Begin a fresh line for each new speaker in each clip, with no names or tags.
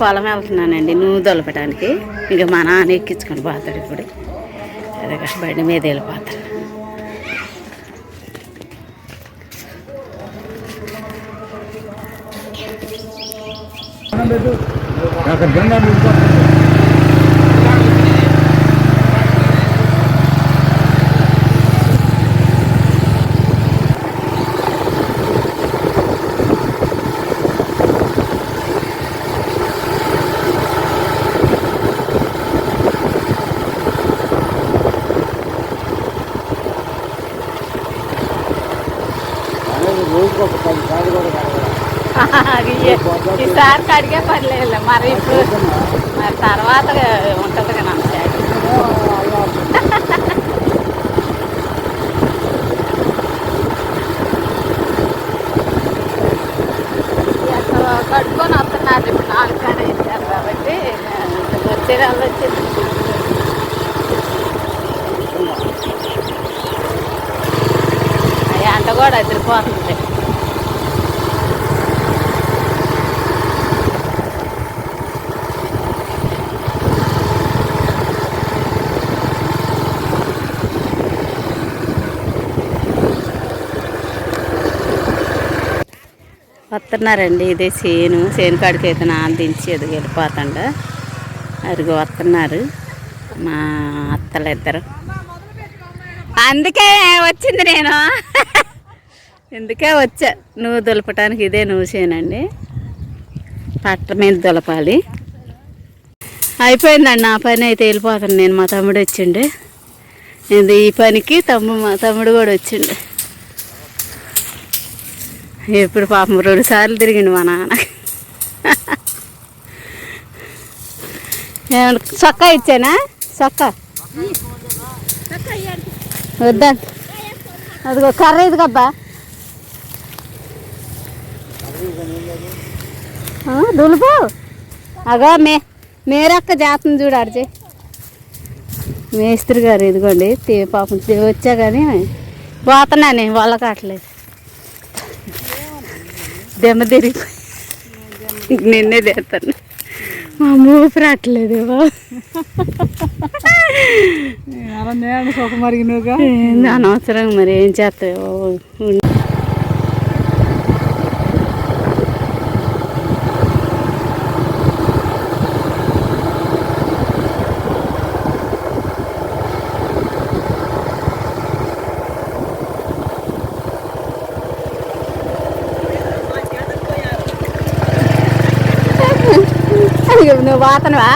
పొలం వెళ్తున్నానండి నువ్వు దొలపడానికి ఇక మా నాన్న ఎక్కించుకొని పోతాడు ఇప్పుడు. అదే బండి మీద వెళ్ళిపోతాడు.
అక్కడ
ఈసారి కడిగే పర్లేదు మరి ఇప్పుడు మరి తర్వాత ఉంటుంది కదా అంతే కట్టుకొని వస్తున్నారు. ఇప్పుడు నాలుగు కాడ ఇచ్చారు కాబట్టి వచ్చే వాళ్ళు వచ్చింది. ఆ కూడా ఎదిరిపోతుంది వస్తున్నారండి. ఇదే చేను. చేను కాడికి అయితే నాన్న దించి అది వెళ్ళిపోతాండ. అరుగు వస్తున్నారు. మా అత్తలు ఇద్దరు అందుకే వచ్చింది నేను. ఎందుకే వచ్చా? నువ్వు దులపటానికి ఇదే నువ్వు చేయనండి పట్ల మీద దులపాలి. అయిపోయిందండి. నా పని అయితే వెళ్ళిపోతాను. నేను మా తమ్ముడు వచ్చిండే. ఇది ఈ పనికి తమ్ము మా తమ్ముడు కూడా వచ్చిండే. ఎప్పుడు పాపం రెండు సార్లు తిరిగిండు మా నాన్న. చొక్కా ఇచ్చానా? చొక్కా? వద్దా. అదిగో కర్ర ఇది కబ్బా. దులుపు. అగో మే మేరక్క జాతం చూడు అడిచే. మేస్త్రి గారు ఇదిగోండి పాపం వచ్చా కానీ పోతున్నా నేను వాళ్ళ కావట్లేదు దెమ్మ తిరిగి నిన్నే తెస్తాను మా మూపు రావట్లేదు అనవసరం మరి ఏం చేస్తావు. నువ్వు వాతనవా?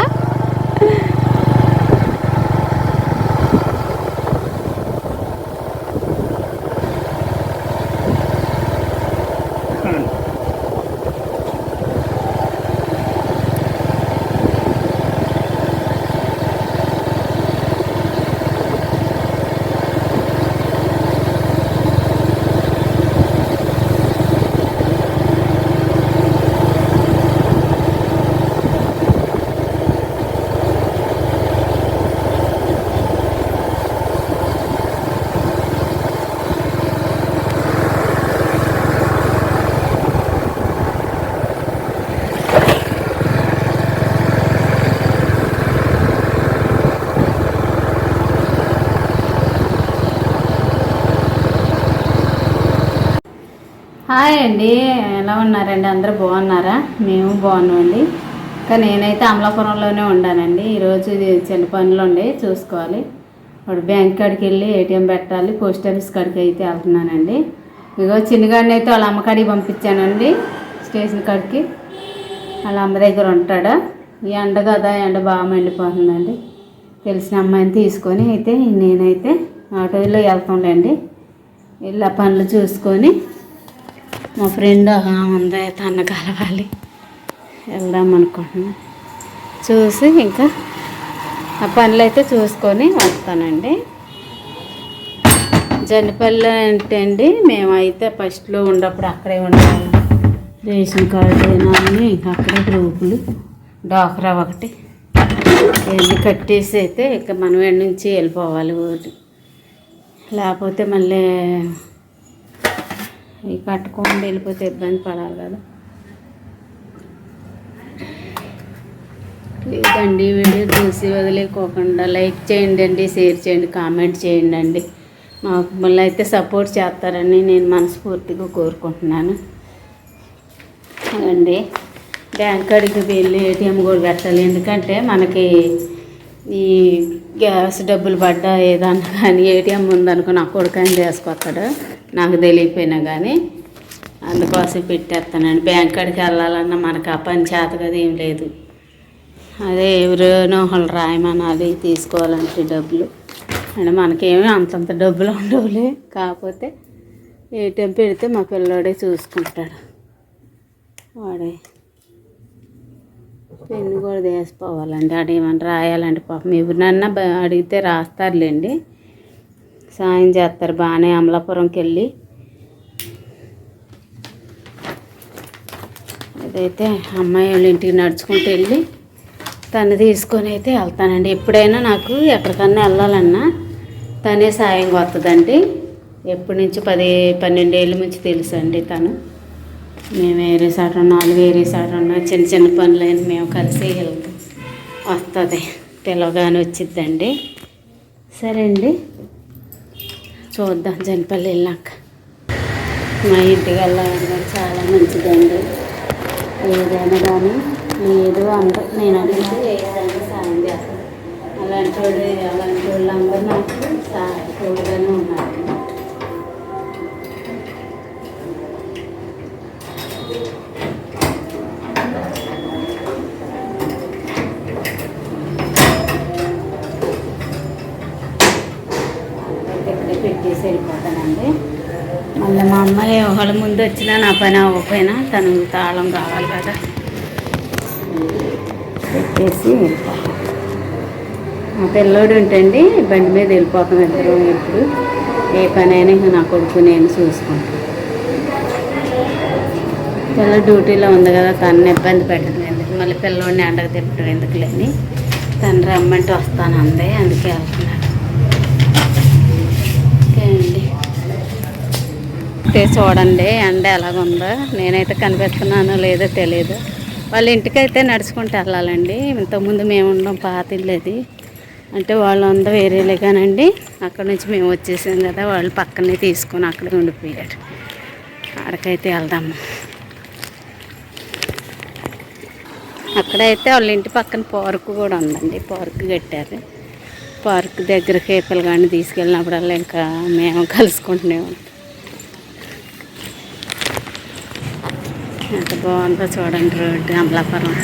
అండి. ఎలా ఉన్నారండి? అందరూ బాగున్నారా? మేము బాగున్నామండి. కానీ నేనైతే అమలాపురంలోనే ఉండానండి. ఈరోజు చిన్న పనులు ఉండే చూసుకోవాలి. ఇప్పుడు బ్యాంక్ కాడికి వెళ్ళి ఏటీఎం పెట్టాలి పోస్ట్ ఆఫీస్ కాడికి అయితే వెళ్తున్నానండి. ఇగో చిన్నగాడిని అయితే వాళ్ళ అమ్మ కాడికి పంపించానండి స్టేషన్ కాడికి. వాళ్ళ అమ్మ దగ్గర ఉంటాడా? ఈ ఎండ కదా ఎండ బాగా మండిపోతుందండి. తెలిసిన అమ్మాయిని తీసుకొని అయితే నేనైతే ఆటోలో వెళ్తాంలేండి. వెళ్ళి పనులు చూసుకొని మా ఫ్రెండ్ ఒక ఉంది. తన కలవాలి. వెళ్దాం అనుకుంటున్నాను చూసి ఇంకా ఆ పనులు అయితే చూసుకొని వస్తానండి. జనపల్లి అంటే అండి మేమైతే ఫస్ట్లో ఉన్నప్పుడు అక్కడే ఉండాలి. రేషన్ కార్డు అన్నీ ఇంకా అక్కడే గ్రూపులు. డాక్రా ఒకటి. వెళ్ళి కట్టేసి అయితే ఇక మనం నుంచి వెళ్ళిపోవాలి ఊరు. లేకపోతే మళ్ళీ ఇవి కట్టుకోండి వెళ్ళిపోతే ఇబ్బంది పడాలి కదా. లేదండి వీడియో చూసి వదిలేకోకుండా లైక్ చేయండి అండి షేర్ చేయండి కామెంట్ చేయండి అండి. మాకు మళ్ళీ అయితే సపోర్ట్ చేస్తారని నేను మనస్ఫూర్తిగా కోరుకుంటున్నాను. అండి బ్యాంక్ కాడికి వెళ్ళి ఏటీఎం కూడా పెట్టాలి. ఎందుకంటే మనకి ఈ గ్యాస్ డబ్బులు పడ్డా ఏదన్నా కానీ ఏటీఎం ఉందనుకో నా కొడుకని చేసుకొస్తాడు? నాకు తెలియపోయినా కానీ అందుకోసం పెట్టేస్తానండి. బ్యాంక్ కాడికి వెళ్ళాలన్నా మనకు ఆ పని చేత కదా ఏం లేదు. అదే ఎవరోనో వాళ్ళు రాయమనాలి తీసుకోవాలంటే డబ్బులు. అంటే మనకేమీ అంతంత డబ్బులు ఉండవులే. కాకపోతే ఏటీఎం పెడితే మా పిల్లోడే చూసుకుంటాడు. వాడే పెన్ను కూడా తీసిపోవాలండి అడేమన్నా రాయాలండి రాయాలంటే పాపం ఎవరినన్నా అడిగితే రాస్తారులేండి. సాయం చేస్తారు. బాగానే అమలాపురంకి వెళ్ళి అదైతే అమ్మాయి వాళ్ళ ఇంటికి నడుచుకుంటూ వెళ్ళి తను తీసుకొని అయితే వెళ్తానండి. ఎప్పుడైనా నాకు ఎక్కడికన్నా వెళ్ళాలన్నా తనే సాయం వస్తుందండి ఎప్పటి నుంచి పది పన్నెండేళ్ళ నుంచి తెలుసు అండి తను. మేము వేరే సాట నాలుగు వేరే సాట ఉన్నా చిన్న చిన్న పనులైన మేము కలిసి వెళ్తాం వస్తుంది పిలవగానే వచ్చిద్దండి. సరే అండి. చూద్దాం జనపల్లి వెళ్ళాక మా ఇంటికి వెళ్ళాలని చాలా మంచిదండి. ఏదైనా కానీ లేదు అంత నేను అడిగితే ఏదైనా సాయం చేస్తాను అలాంటి వాళ్ళు అలాంటి వాళ్ళందరూ నాకు సహాయ తోడుగానే ఉన్నారు. you పెట్టేసి వెళ్ళిపోతానండి మళ్ళీ మా వాళ్ళ ముందు వచ్చినా నా పని అవ్వకపోయినా తను తాళం కావాలి కదా. పెట్టేసి వెళ్ళిపోతాం. మా పిల్లోడు ఉంటండి బండి మీద వెళ్ళిపోతాం ఇద్దరు ఇప్పుడు. ఏ పని అయినా ఇంకా నా కొడుకు నేను చూసుకుంటాను పిల్ల డ్యూటీలో ఉంది కదా తను ఇబ్బంది పెట్టడం ఎందుకు? మళ్ళీ పిల్లోడిని ఎండకు తిప్పడం ఎందుకు లేని తను రమ్మంటే వస్తాను అందే అందుకే వెళ్తున్నాను ఓకే అండి ఒకటే చూడండి ఎండ ఎలాగుందో. నేనైతే కనిపిస్తున్నానో లేదో తెలియదు వాళ్ళ ఇంటికైతే నడుచుకుంటూ వెళ్ళాలండి. ఇంతకుముందు మేము ఉండడం పాత ఇల్లు అది. అంటే వాళ్ళందరూ వేరేలే కానండి. అక్కడ నుంచి మేము వచ్చేసాం కదా వాళ్ళు పక్కనే తీసుకొని అక్కడే ఉండిపోయారు. అక్కడికైతే వెళ్దాము అక్కడైతే వాళ్ళ ఇంటి పక్కన పార్క్ కూడా ఉందండి. పార్క్ కట్టారు. పార్క్ దగ్గర కేపలు కానీ తీసుకెళ్ళినప్పుడల్లా ఇంకా మేము కలుసుకుంటూనే ఉంటాం. ఎంత బాగుందో చూడండి రోడ్డు అమలాపురం.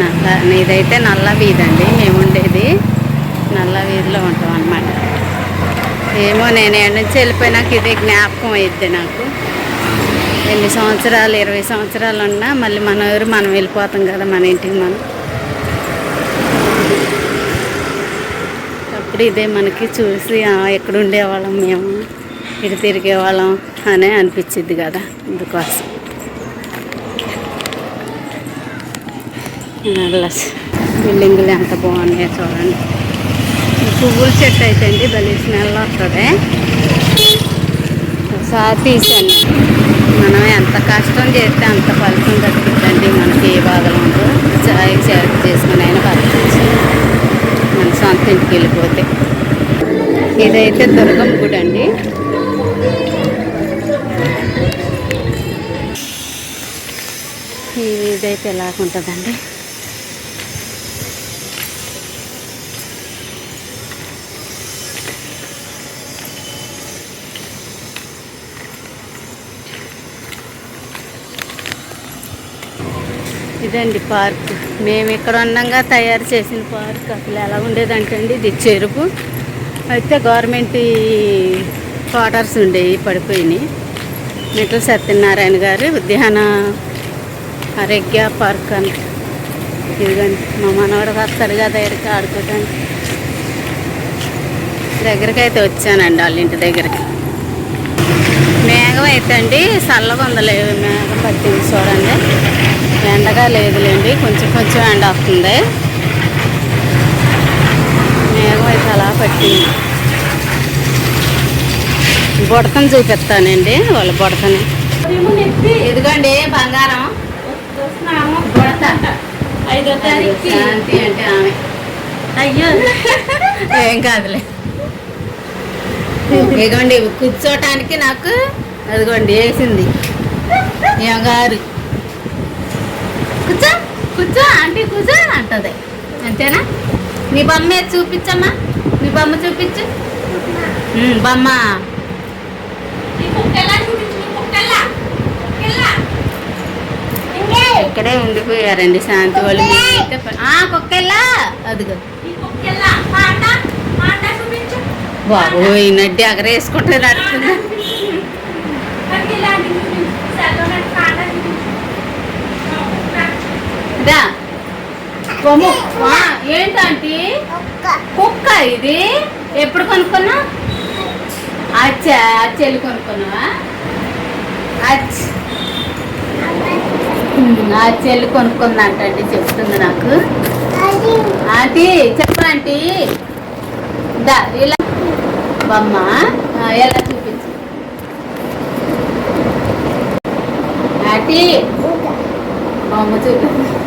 నల్ల ఇదైతే నల్ల వీధి అండి మేము ఉండేది నల్ల వీధిలో ఉంటాం అనమాట ఏమో నేను నుంచి వెళ్ళిపోయినాక ఇది జ్ఞాపకం అయింది నాకు. ఎన్ని సంవత్సరాలు ఇరవై సంవత్సరాలు ఉన్నా మళ్ళీ మన ఊరు మనం వెళ్ళిపోతాం కదా మన ఇంటికి మనం. అప్పుడు ఇదే మనకి చూసి ఎక్కడ ఉండేవాళ్ళం మేము ఇటు తిరిగేవాళ్ళం అనే అనిపించింది కదా అందుకోసం బిల్డింగులు ఎంత బాగున్నాయో చూడండి. పువ్వుల చెట్టు అయితే అండి భలే స్మెల్ వస్తుంది. ఒకసారి తీసాను మనం ఎంత కష్టం చేస్తే అంత ఫలితం దక్కుతుందండి మనకి ఏ బాధలు ఉండదు చాయ్ చేరుకు చేసుకుని అయినా బతకచ్చు మన సొంత ఇంటికి వెళ్ళిపోతే. ఇదైతే దుర్గమ్మ గుడి అండి. ఇదైతే ఎలాగుంటుందండి? ఇదండి పార్క్. మేము ఇక్కడ ఉన్నాగా తయారు చేసిన పార్క్. అసలు ఎలా ఉండేదంటే అండి ఇది చెరుపు అయితే గవర్నమెంట్ క్వార్టర్స్ ఉండేవి పడిపోయినాయి. నిఖిల్ సత్యనారాయణ గారు ఉద్యాన ఆరోగ్య పార్క్ అని ఇదిగోండి మా మనవాడు వస్తారు కదా దగ్గరికి ఆడుకోవడానికి దగ్గరికి అయితే వచ్చానండి వాళ్ళ ఇంటి దగ్గరికి. మేఘం అయితే అండి చల్లగా ఉందలే మేఘం పట్టింది చూడండి. ఎండగా లేదులేండి కొంచెం కొంచెం ఎండ వస్తుంది. మేఘం అయితే అలా పట్టింది బుడతను చూపిస్తానండి వాళ్ళ బుడతని ఇదిగోండి బంగారం. బుడత
ఐదో తారీఖు.
శాంతి అంటే ఆమె.
అయ్యో.
ఏం కాదులే. ఇదిగోండి కూర్చోటానికి నాకు అదిగోండి వేసింది. గారు కూర్చో కూర్చో ఆంటీ కూర్చో అంటది. అంతేనా? నీ బొమ్మ చూపించమ్మా? నీ బొమ్మ చూపించు. బొమ్మ. ఇక్కడే ఉండిపోయారండి శాంతి వాళ్ళు కుక్కెళ్ళా అదిగో. బాబు ఈ నడ్డి అగరేసుకుంటే నడుస్తుంది దా కొమ్ము. ఏంటంటే కుక్క. ఇది? ఎప్పుడు కొనుక్కున్నా అచ్చా అచ్చెల్లి కొనుక్కున్నావా? అచ్చ. ఆ చెల్లి కొనుక్కుందంటండి చెప్తుంది నాకు. ఆంటీ చెప్పు ఆంటీ. దా ఇలా. బొమ్మ ఎలా చూపించు. ఆంటీ. బొమ్మ చూపించు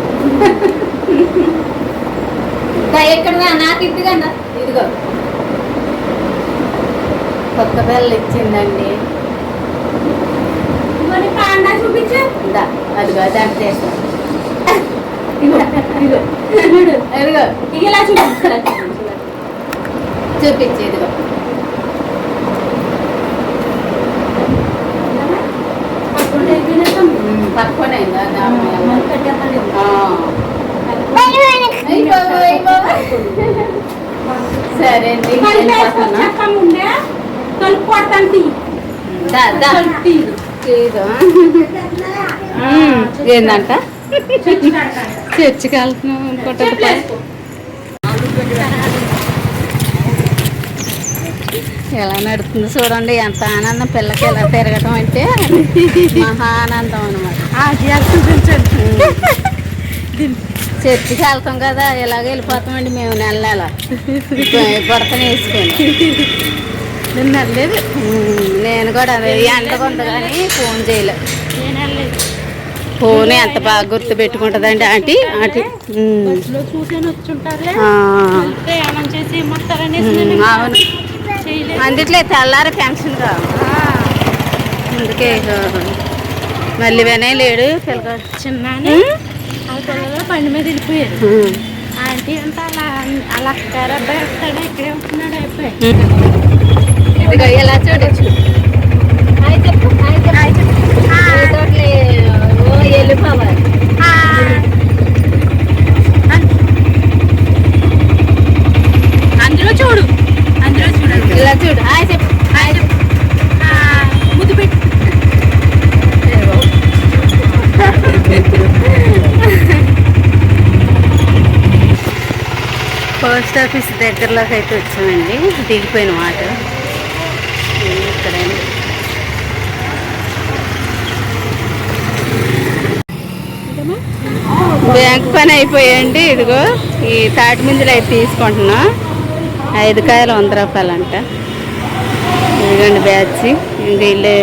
ఎక్కడ నాకు ఇదిగా ఇదిగో. కొత్త పిల్లలు ఇచ్చిందండి.
చూపించు.
అదిగో ఇదిగో ఇదిగో.
ఇలా చూపించు. చూపించు
ఇదిగో
పట్టుకుంటే అయిపోయినాక
ఉమ్, పక్కనే ఉందా? దా,
మనం పెట్టేస్తాను.
ఆ. అయ్ బాబోయ్, అయ్ బాబోయ్. సరే అండి
కలిపి
వెళ్ళిపోతున్నా.
చెప్పకముందే కలుపు కొడతాను తీ.
దా, దా. ఏందంట?
చచ్చి పెడతాను.
చర్చికి వెళ్తున్నాం అనుకుంటుంది ఎలా నడుతుందో చూడండి ఎంత ఆనందం. పిల్లకి ఎలా తిరగటం అంటే మహా ఆనందం అనమాట చర్చికి వెళ్తాం కదా ఇలాగ వెళ్ళిపోతామండి మేము నెల నెల. బుడతను వేసుకొని.
నిన్న వెళ్ళలేదు.
నేను కూడా ఉంది కానీ ఫోన్ చేయలే.
నేను వెళ్ళలేదు.
ఫోన్ ఎంత బాగా గుర్తు పెట్టుకుంటుందండి ఆంటీ? ఆంటీ
నేను
అవును. అందుట్లో తెల్లారి పెన్షన్ రా అందుకే మళ్ళీ వినయ్ లేడు పిల్లగాడు
చిన్నాని ఆ పిల్లలు బండి మీద వెళ్ళిపోయారు. ఆంటీ అంటే అలా అలా అక్కారు అబ్బాయి వస్తాడు ఇక్కడే ఉంటున్నాడు అయిపోయి
ఇదిగో ఇలా చూడొచ్చు హాయ్ దగ్గరలోకి అయితే వచ్చామండి. దిగిపోయిన వాటర్ ఇక్కడ బ్యాంక్ పని అయిపోయాయండి ఇదిగో ఈ తాటి మింజలు అయితే తీసుకుంటున్నా. ఐదు కాయలు వంద రూపాయలు అంట ఇదిగోండి బ్యాచ్. ఇంక వీళ్ళు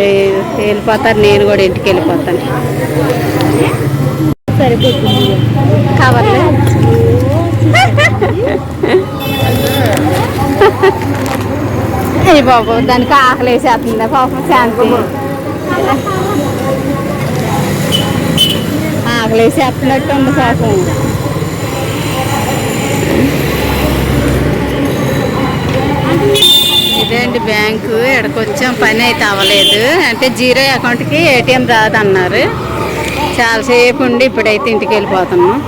వెళ్ళిపోతారు. నేను కూడా ఇంటికి వెళ్ళిపోతాను. సరిపోతుంది. కవర్లు అయ్యి బాబు. దానికి ఆకలి వేసేస్తుంది పాపం శాంతి. ఆకలి వేసేస్తున్నట్టు ఉంది పాపం. ఇదేంటి బ్యాంకు? ఇక్కడికి వచ్చాం పని అయితే అవ్వలేదు. అంటే జీరో అకౌంట్కి ఏటీఎం రాదన్నారు. చాలాసేపు ఉండి ఇప్పుడైతే ఇంటికి వెళ్ళిపోతున్నాం.